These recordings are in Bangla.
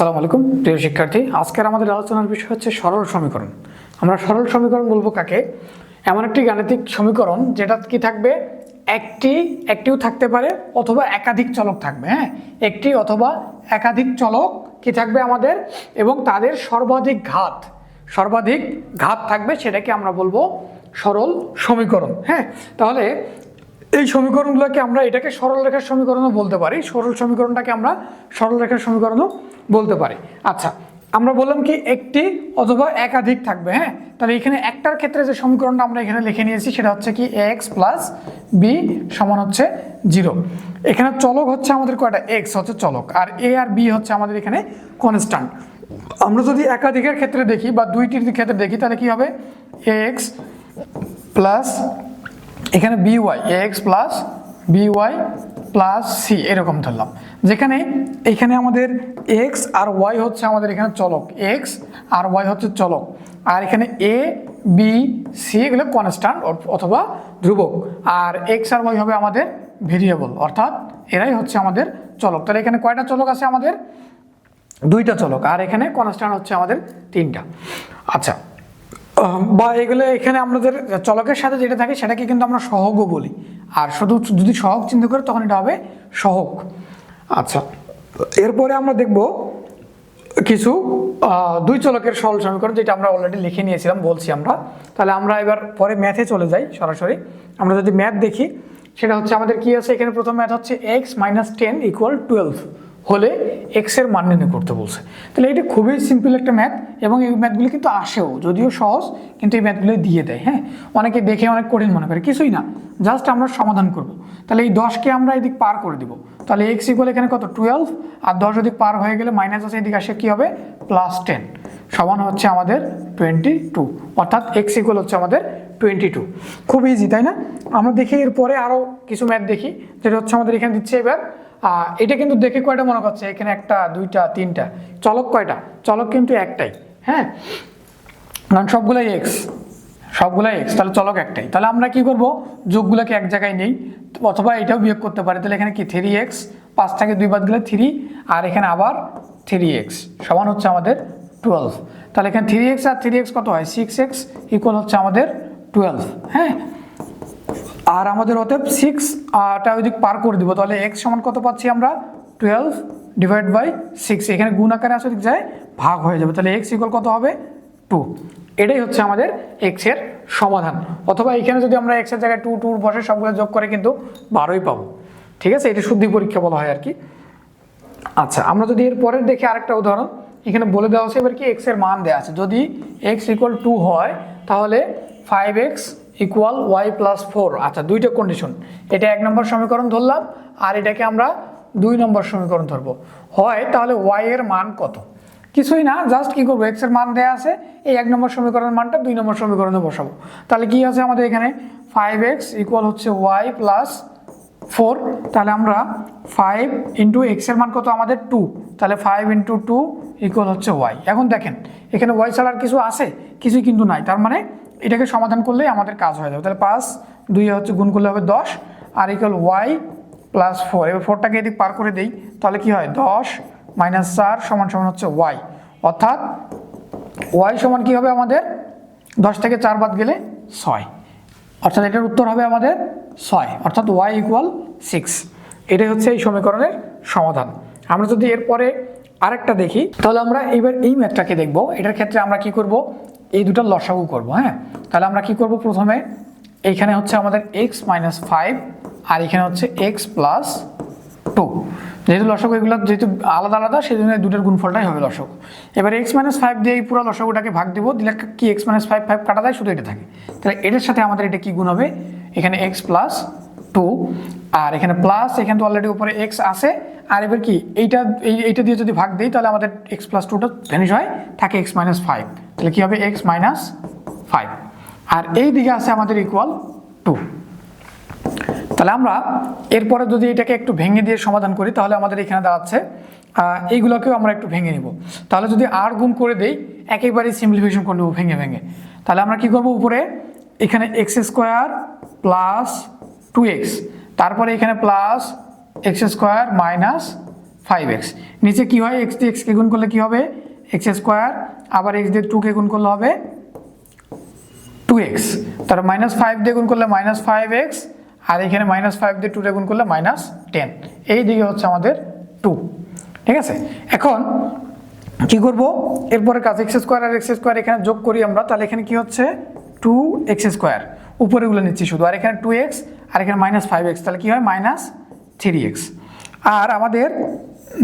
আসসালামু আলাইকুম, প্রিয় শিক্ষার্থী। আজকের আমাদের আলোচনার বিষয় হচ্ছে সরল সমীকরণ। আমরা সরল সমীকরণ বলব কাকে? এমন একটি গাণিতিক সমীকরণ যেটা কি থাকবে? একটি, একটিও থাকতে পারে, অথবা একাধিক চলক থাকবে হ্যাঁ? একটি অথবা একাধিক চলক কি থাকবে আমাদের? এবং তাদের সর্বাধিক ঘাত সর্বাধিক ঘাত থাকবে সেটাকে আমরা বলব সরল সমীকরণ হ্যাঁ? তাহলে এই সমীকরণগুলোকে আমরা এটাকে সরল রেখার সমীকরণও বলতে পারি। সরল সমীকরণটাকে আমরা সরল রেখার সমীকরণও বলতে পারি। আচ্ছা আমরা বললাম কি একটি অথবা একাধিক থাকবে হ্যাঁ? তাহলে এখানে একটার ক্ষেত্রে যে সমীকরণটা আমরা এখানে লিখে নিয়েছি সেটা হচ্ছে কি এক্স প্লাস বি সমান হচ্ছে জিরো। এখানে চলক হচ্ছে আমাদের কয়টা? এক্স হচ্ছে চলক, আর এ আর বি হচ্ছে আমাদের এখানে কনস্ট্যান্ট আমরা যদি একাধিকের ক্ষেত্রে দেখি বা দুইটির ক্ষেত্রে দেখি, তাহলে কি হবে? এক্স প্লাস এখানে B Y X plus B Y plus C এরকম ধরলাম। যেখানে এখানে আমাদের এক্স আর ওয়াই হচ্ছে আমাদের এখানে চলক। এক্স আর ওয়াই হচ্ছে চলক। আর এখানে এ বি সি এগুলো কনস্ট্যান্ট অথবা ধ্রুবক। আর এক্স আর ওয়াই হবে আমাদের ভেরিয়েবল অর্থাৎ এরাই হচ্ছে আমাদের চলক। তাহলে এখানে কয়টা চলক আছে আমাদের? দুইটা চলক। আর এখানে কনস্ট্যান্ট হচ্ছে আমাদের তিনটা। আচ্ছা বা এগুলো এখানে আমাদের চলকের সাথে যেটা থাকে সেটাকে কিন্তু আমরা সহগও বলি। আর শুধু যদি সহগ চিন্তা করে, তখন এটা হবে সহগ। আচ্ছা এরপরে আমরা দেখব কিছু দুই চলকের সরল সমীকরণ যেটা আমরা অলরেডি লিখে নিয়েছিলাম, বলছি আমরা। তাহলে আমরা এবার পরে ম্যাথে চলে যাই সরাসরি। আমরা যদি ম্যাথ দেখি, সেটা হচ্ছে আমাদের কি আছে? এখানে প্রথম ম্যাথ হচ্ছে X minus ten equal twelve হলে এক্সের মান নির্ণয় করতে বলছে। তাহলে এটা খুবই সিম্পল একটা ম্যাথ এবং এই ম্যাথগুলি কিন্তু আসেও, যদিও সহজ, কিন্তু এই ম্যাথগুলি দিয়ে দেয় হ্যাঁ? অনেকে দেখে অনেক কঠিন মনে করে, কিছুই না। জাস্ট আমরা সমাধান করব। তাহলে এই দশকে আমরা এদিক পার করে দিব। তাহলে এক্স ইকুয়াল এখানে কত? টুয়েলভ আর দশ এদিক পার হয়ে গেলে মাইনাস আছে, এদিকে আসে কী হবে? প্লাস টেন সমান হচ্ছে আমাদের টোয়েন্টি টু অর্থাৎ এক্স ইকুয়াল হচ্ছে আমাদের টোয়েন্টি টু খুব ইজি তাই না? আমরা দেখি এরপরে আরও কিছু ম্যাথ দেখি, যেটা হচ্ছে আমাদের এখানে দিচ্ছে এবার এটা কিন্তু দেখে কয়টা মনে করছে এখানে একটা, দুইটা, তিনটা। চলক কয়টা? চলক কিন্তু একটাই হ্যাঁ? কারণ সবগুলাই এক্স সবগুলাই এক্স তাহলে চলক একটাই। তাহলে আমরা কি করব? যোগগুলোকে এক জায়গায় নেই, অথবা এটাও বিয়োগ করতে পারি। তাহলে এখানে কি? থ্রি এক্স পাঁচ থেকে দুই বাদ গেলে থ্রি আর এখানে আবার থ্রি এক্স সমান হচ্ছে আমাদের টুয়েলভ তাহলে এখানে থ্রি এক্স আর থ্রি এক্স কত হয়? সিক্স এক্স ইকুয়াল হচ্ছে আমাদের টুয়েলভ হ্যাঁ? আর আমাদের অতএব সিক্স টা ওইদিক পার করে দিব। তাহলে এক্স সমান কত পাচ্ছি আমরা? টুয়েলভ ডিভাইড বাই সিক্স এখানে গুণ আকারে আসে ওদিক যায়, ভাগ হয়ে যাবে। তাহলে এক্স ইকুয়াল কত হবে? টু এটাই হচ্ছে আমাদের এক্সের সমাধান। অথবা এখানে যদি আমরা এক্সের জায়গায় টু টুর বসে সবগুলো যোগ করে কিন্তু বারোই পাবো। ঠিক আছে? এটা শুদ্ধি পরীক্ষা বলা হয় আর কি। আচ্ছা আমরা যদি এর পরের দেখি আরেকটা উদাহরণ। এখানে বলে দেওয়া হচ্ছে এবার কি এক্সের মান দেওয়া আছে। যদি এক্স ইকুয়াল টু হয়, তাহলে five X equal Y plus four আচ্ছা দুইটা কন্ডিশন এটা এক নম্বর সমীকরণ ধরলাম, আর এটাকে আমরা দুই নম্বর সমীকরণ ধরবো। হয় তাহলে ওয়াই এর মান কত? কিছুই না জাস্ট কি করব? এক্সের মান দেওয়া আছে, এই এক নম্বর সমীকরণের মানটা দুই নম্বর সমীকরণে বসাবো। তাহলে কি আছে আমাদের এখানে? ফাইভ এক্স ইকুয়াল হচ্ছে ওয়াই প্লাস ফোর তাহলে আমরা ফাইভ ইন্টু এক্সের মান কত আমাদের? টু তাহলে ফাইভ ইন্টু টু ইকুয়াল হচ্ছে ওয়াই এখন দেখেন, এখানে ওয়াই ছাড়া আর কিছু আছে? কিছুই কিন্তু নাই। তার মানে এটাকে সমাধান করলেই আমাদের কাজ হয়ে যাবে। তাহলে পাঁচ, দুই হচ্ছে গুণ করলে হবে দশ, আর ইকুয়াল ওয়াই প্লাস ফোর এবার ফোরটাকে এদিক পার করে দেই, তাহলে কি হয়? দশ মাইনাস চার সমান সমান হচ্ছে ওয়াই অর্থাৎ ওয়াই সমান কি হবে আমাদের? দশ থেকে চার বাদ গেলে ছয়। অর্থাৎ এটার উত্তর হবে আমাদের ছয়। অর্থাৎ ওয়াই ইকুয়াল সিক্স এটাই হচ্ছে এই সমীকরণের সমাধান। আমরা যদি এরপরে আরেকটা দেখি, তাহলে আমরা এবার এই ম্যাথটাকে দেখব। এটার ক্ষেত্রে আমরা কি করব? এই দুটো লসাগু করব হ্যাঁ? তাহলে আমরা কি করব প্রথমে? এইখানে হচ্ছে আমাদের এক্স মাইনাস ফাইভ আর এখানে হচ্ছে এক্স প্লাস টু যেহেতু লসক এগুলো যেহেতু আলাদা আলাদা সেই জন্য দুটোর গুণফলটাই হবে লসক এবার এক্স মাইনাস ফাইভ দিয়ে এই পুরো লসকটাকে ভাগ দিব, দিলে কি এক্স মাইনাস ফাইভ ফাইভ কাটা যায়? শুধু এটা থাকে। তাহলে এটার সাথে আমাদের এটা কি গুণ হবে? এখানে এক্স প্লাস টু আর এখানে প্লাস এখানে তো অলরেডি উপরে এক্স আছে। আর এবার কি, এইটা, এই, এইটা দিয়ে যদি ভাগ দিই, তাহলে আমাদের এক্স প্লাস টুটা ভ্যানিশ হয়, থাকে এক্স মাইনাস ফাইভ তাহলে কী হবে এক্স মাইনাস ফাইভ আর এই দিকে আছে আমাদের ইকুয়াল টু তাহলে আমরা এরপরে যদি এটাকে একটু ভেঙে দিয়ে সমাধান করি, তাহলে আমাদের এখানে দাঁড়াচ্ছে এইগুলোকেও আমরা একটু ভেঙে নিব। তাহলে যদি আর গুণ করে দেই, একেবারেই সিম্পলিফিকেশন করে নেব ভেঙে ভেঙে। তাহলে আমরা কি করব উপরে? এখানে X square plus two X তারপরে এখানে plus X square minus five X নিচে কী হয়? এক্স দিয়ে এক্সকে গুণ করলে কী হবে? এক্স স্কোয়ার, আবার এক্স দিয়ে টুকে গুণ করলে হবে টু এক্স তার মাইনাস ফাইভ দিয়ে গুণ করলে মাইনাস ফাইভ এক্স আর এখানে মাইনাস ফাইভ দিয়ে টু দিয়ে গুণ করলে মাইনাস টেন এই দিকে হচ্ছে আমাদের টু ঠিক আছে? এখন কি করব? এরপরে কাজ এক্স স্কোয়ার আর এক্স স্কোয়ার এখানে যোগ করি আমরা, তাহলে এখানে কি হচ্ছে? Two x square. উপরেগুলো নিচ্ছি শুধু। আর এখানে টু এক্স আর এখানে মাইনাস ফাইভ এক্স তাহলে কি হয়? মাইনাস থ্রি এক্স আর আমাদের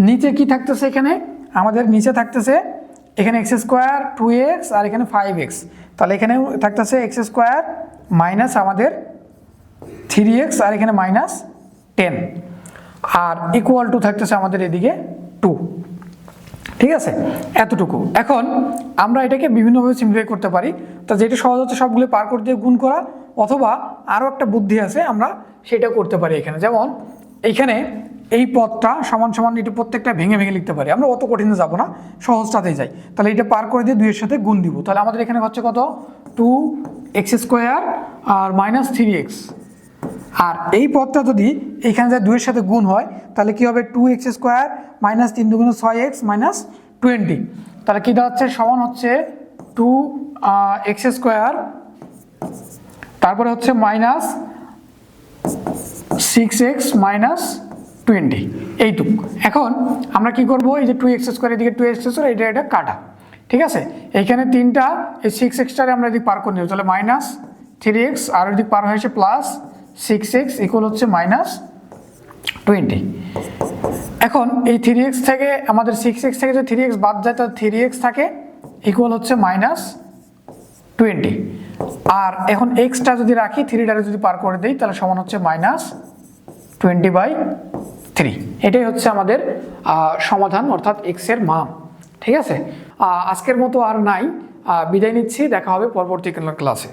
নিচে কি থাকতেছে এখানে? আমাদের নিচে থাকতেছে এখানে এক্স স্কোয়ার টু এক্স আর এখানে ফাইভ এক্স তাহলে এখানে থাকতেছে এক্স স্কোয়ার মাইনাস আমাদের থ্রি এক্স আর এখানে মাইনাস টেন আর ইকুয়াল টু থাকতেছে আমাদের এদিকে টু ঠিক আছে? এতটুকু। এখন আমরা এটাকে বিভিন্নভাবে সিমপ্লিফাই করতে পারি। তা যেটা সহজ হচ্ছে সবগুলো পার করে দিয়ে গুণ করা, অথবা আরও একটা বুদ্ধি আছে, আমরা সেটা করতে পারি এখানে। যেমন এইখানে এই পদটা সমান সমান এটা প্রত্যেকটা ভেঙে ভেঙে লিখতে পারি। আমরা অত কঠিনে যাব না, সহজটাতেই যাই। তাহলে এটা পার করে দিয়ে দুইয়ের সাথে গুণ দিব। তাহলে আমাদের এখানে হচ্ছে কত? টু এক্স স্কোয়ার আর মাইনাস থ্রি এক্স আর এই পদটা যদি এখানে যা দুইয়ের সাথে গুণ হয়, তাহলে কি হবে? টু এক্স স্কোয়ার মাইনাস তিন দুগুণ ছয় এক্স মাইনাস টোয়েন্টি তাহলে কী দাঁড়াচ্ছে? সমান হচ্ছে টু এক্স স্কোয়ার তারপরে হচ্ছে minus six X minus twenty, এইটুক। এখন আমরা কি করব? এই যে টু এক্স স্কোয়ার এদিকে টু এক্স স্কোয়ার এটা এটা কাটা, ঠিক আছে? এইখানে তিনটা, এই সিক্স এক্সটারে আমরা এদিকে পার করে নেব। তাহলে মাইনাস থ্রি এক্স আর এদিকে পার হয়েছে প্লাস সিক্স এক্স ইকুয়াল হচ্ছে মাইনাস টোয়েন্টি এখন এই থ্রি এক্স থেকে, আমাদের সিক্স এক্স থেকে যে থ্রি এক্স বাদ যায়, তাহলে থ্রি এক্স থাকে ইকুয়াল হচ্ছে মাইনাস টোয়েন্টি আর এখন এক্সটা যদি রাখি থ্রিটারে যদি পার করে দিই, তাহলে সমান হচ্ছে মাইনাস টোয়েন্টি বাই থ্রি। এটাই হচ্ছে আমাদের সমাধান, অর্থাৎ এক্সের মান। ঠিক আছে? আজকের মতো আর নাই। বিদায় নিচ্ছি, দেখা হবে পরবর্তী ক্লাসে।